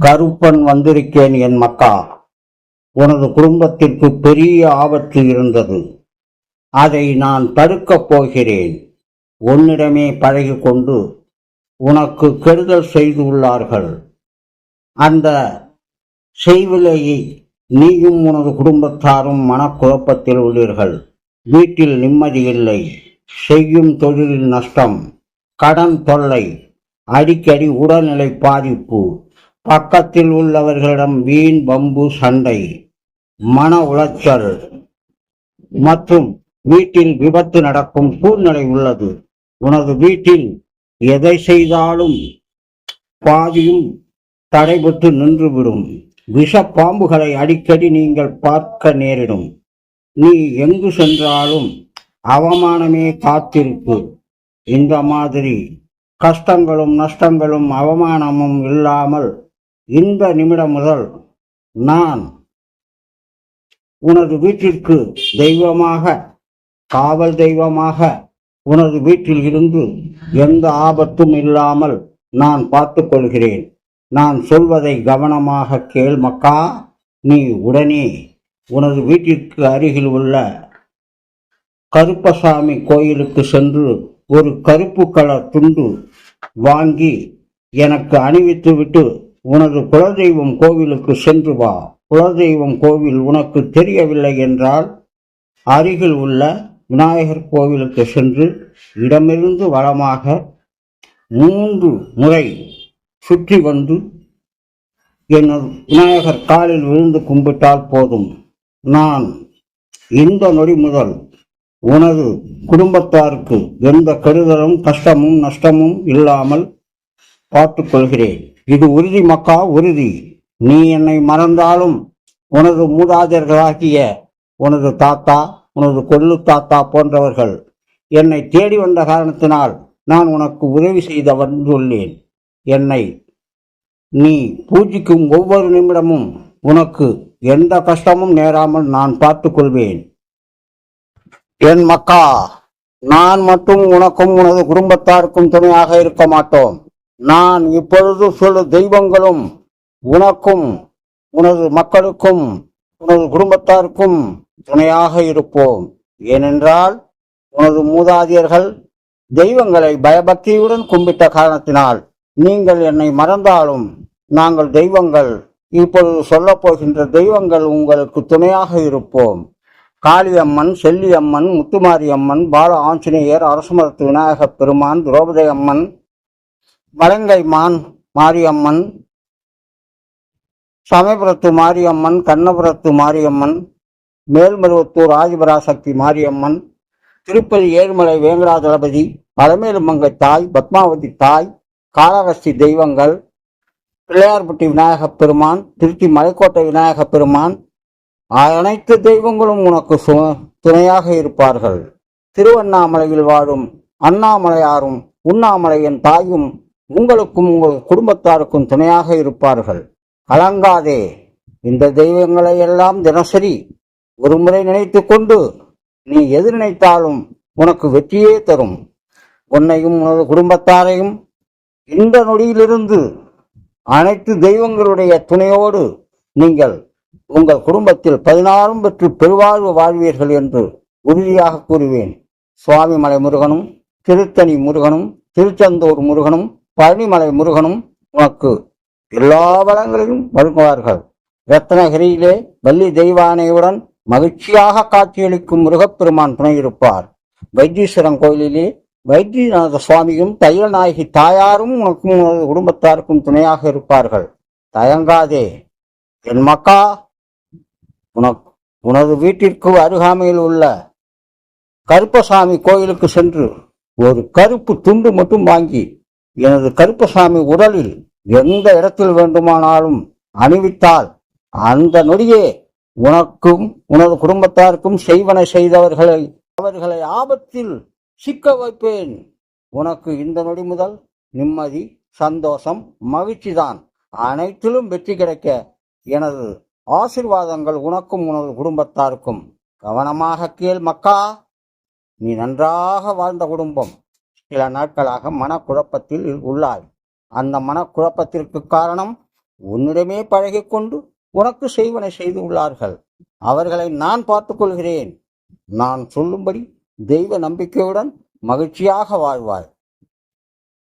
கருப்பன் வந்திருக்கேன் என் மக்கா. உனது குடும்பத்திற்கு பெரிய ஆபத்து இருந்தது. அதை நான் தடுக்கப் போகிறேன். உன்னிடமே பழகி கொண்டு உனக்கு கெடுதல் செய்துள்ளார்கள். அந்த செய்விலையை நீயும் உனது குடும்பத்தாரும் மனக்குழப்பத்தில் உள்ளீர்கள். வீட்டில் நிம்மதி இல்லை. செய்யும் தொழிலில் நஷ்டம். கடன் தொல்லை. அடிக்கடி உடல்நிலை பாதிப்பு. பக்கத்தில் உள்ளவர்களிடம் வீண் பம்பு சண்டை மன உளைச்சல் மற்றும் வீட்டில் விபத்து நடக்கும் சூழ்நிலை உள்ளது. உனது வீட்டில் எதை செய்தாலும் பாதியும் தடைபட்டு நின்றுவிடும். விஷ பாம்புகளை அடிக்கடி நீங்கள் பார்க்க நேரிடும். நீ எங்கு சென்றாலும் அவமானமே காத்திருப்பு. இந்த மாதிரி கஷ்டங்களும் நஷ்டங்களும் அவமானமும் இல்லாமல் இந்த நிமிடம் முதல் நான் உனது வீட்டிற்கு தெய்வமாக காவல் தெய்வமாக உனது வீட்டில் இருந்து எந்த ஆபத்தும் இல்லாமல் நான் பார்த்து கொள்கிறேன். நான் சொல்வதை கவனமாக கேள் மக்கா. நீ உடனே உனது வீட்டிற்கு அருகில் உள்ள கருப்பசாமி கோயிலுக்கு சென்று ஒரு கருப்பு கலர் துண்டு வாங்கி எனக்கு அணிவித்துவிட்டு உனது குலதெய்வம் கோவிலுக்கு சென்று வா. குலதெய்வம் கோவில் உனக்கு தெரியவில்லை என்றால் அருகில் உள்ள விநாயகர் கோவிலுக்கு சென்று இடமிருந்து வளமாக மூன்று முறை சுற்றி வந்து எனது விநாயகர் காலில் விழுந்து கும்பிட்டால் போதும். நான் இந்த நொடி முதல் உனது குடும்பத்தாருக்கு எந்த கெடுதலும் கஷ்டமும் நஷ்டமும் இல்லாமல் பார்த்துக்கொள்கிறேன். இது உறுதி மக்கா உறுதி. நீ என்னை மறந்தாலும் உனது மூதாதையர்களாகிய உனது தாத்தா உனது கொள்ளு தாத்தா போன்றவர்கள் என்னை தேடி வந்த காரணத்தினால் நான் உனக்கு உதவி செய்த வந்துள்ளேன். என்னை நீ பூஜிக்கும் ஒவ்வொரு நிமிடமும் உனக்கு எந்த கஷ்டமும் நேராமல் நான் பார்த்துக்கொள்வேன். என் மக்கா நான் மட்டும் உனக்கும் உனது குடும்பத்தாருக்கும் துணையாக இருக்க மாட்டோம். நான் இப்பொழுது சொல்ல தெய்வங்களும் உனக்கும் உனது மக்களுக்கும் உனது குடும்பத்தாருக்கும் துணையாக இருப்போம். ஏனென்றால் உனது மூதாதியர்கள் தெய்வங்களை பயபக்தியுடன் கும்பிட்ட காரணத்தினால் நீங்கள் என்னை மறந்தாலும் நாங்கள் தெய்வங்கள் இப்பொழுது சொல்லப் போகின்ற தெய்வங்கள் உங்களுக்கு துணையாக இருப்போம். காளியம்மன் செல்லியம்மன் முத்துமாரியம்மன் பால ஆஞ்சநேயர் அரசுமரத்து விநாயகப் பெருமான் திரௌபதி அம்மன் வலங்கைமான் மாரியம்மன் சமயபுரத்து மாரியம்மன் கண்ணபுரத்து மாரியம்மன் மேல்மருவத்தூர் ஆதிபராசக்தி மாரியம்மன் திருப்பதி ஏழுமலை வேங்கடாதளபதி அலமேலுமங்கை தாய் பத்மாவதி தாய் காளகஸ்தி தெய்வங்கள் பிள்ளையார்பட்டி விநாயகப் பெருமான் திருச்சி மலைக்கோட்டை விநாயகப் பெருமான் அனைத்து தெய்வங்களும் உனக்கு சு- துணையாக இருப்பார்கள். திருவண்ணாமலையில் வாழும் அண்ணாமலையாரும் உண்ணாமலையின் தாயும் உங்களுக்கும் உங்கள் குடும்பத்தாருக்கும் துணையாக இருப்பார்கள். கலங்காதே. இந்த தெய்வங்களை எல்லாம் தினசரி ஒருமுறை நினைத்து கொண்டு நீ எது நினைத்தாலும் உனக்கு வெற்றியே தரும். உன்னையும் உனது குடும்பத்தாரையும் இந்த நொடியிலிருந்து அனைத்து தெய்வங்களுடைய துணையோடு நீங்கள் உங்கள் குடும்பத்தில் பதினாறும் பெற்று பெருவாழ்வு வாழ்வீர்கள் என்று உறுதியாக கூறுவேன். சுவாமிமலை முருகனும் திருத்தணி முருகனும் திருச்செந்தூர் முருகனும் பழனிமலை முருகனும் உனக்கு எல்லா வளங்களையும் வழங்குவார்கள். ரத்னகிரியிலே வள்ளி தெய்வானையுடன் மகிழ்ச்சியாக காட்சியளிக்கும் முருகப்பெருமான் துணை இருப்பார் வைத்தீஸ்வரன் கோயிலிலே வைத்தியநாத சுவாமியும் தைலநாயகி தாயாரும் உனக்கும் உனது குடும்பத்தாருக்கும் துணையாக இருப்பார்கள். தயங்காதே. என் மக்கா உனக்கு உனது வீட்டிற்கு அருகாமையில் உள்ள கருப்பசாமி கோயிலுக்கு சென்று ஒரு கருப்பு துண்டு மட்டும் வாங்கி எனது கருப்பசாமி உடலில் எந்த இடத்தில் வேண்டுமானாலும் அணிவித்தால் அந்த நொடியே உனக்கும் உனது குடும்பத்தாருக்கும் செய்வனை செய்தவர்களை அவர்களை ஆபத்தில் சிக்க வைப்பேன். உனக்கு இந்த நொடி முதல் நிம்மதி சந்தோஷம் மகிழ்ச்சிதான். அனைத்திலும் வெற்றி கிடைக்க எனது ஆசிர்வாதங்கள் உனக்கும் உனது குடும்பத்தாருக்கும். கவனமாக கேள் மக்கா நீ நன்றாக வாழ்ந்த குடும்பம். சில நாட்களாக மனக்குழப்பத்தில் உள்ளாய். அந்த மனக்குழப்பத்திற்கு காரணம் உன்னிடமே பழகிக்கொண்டு உனக்கு செய்வனை செய்து உள்ளார்கள். அவர்களை நான் பார்த்துக்கொள்கிறேன் நான் சொல்லும்படி தெய்வ நம்பிக்கையுடன் மகிழ்ச்சியாக வாழ்வாய்.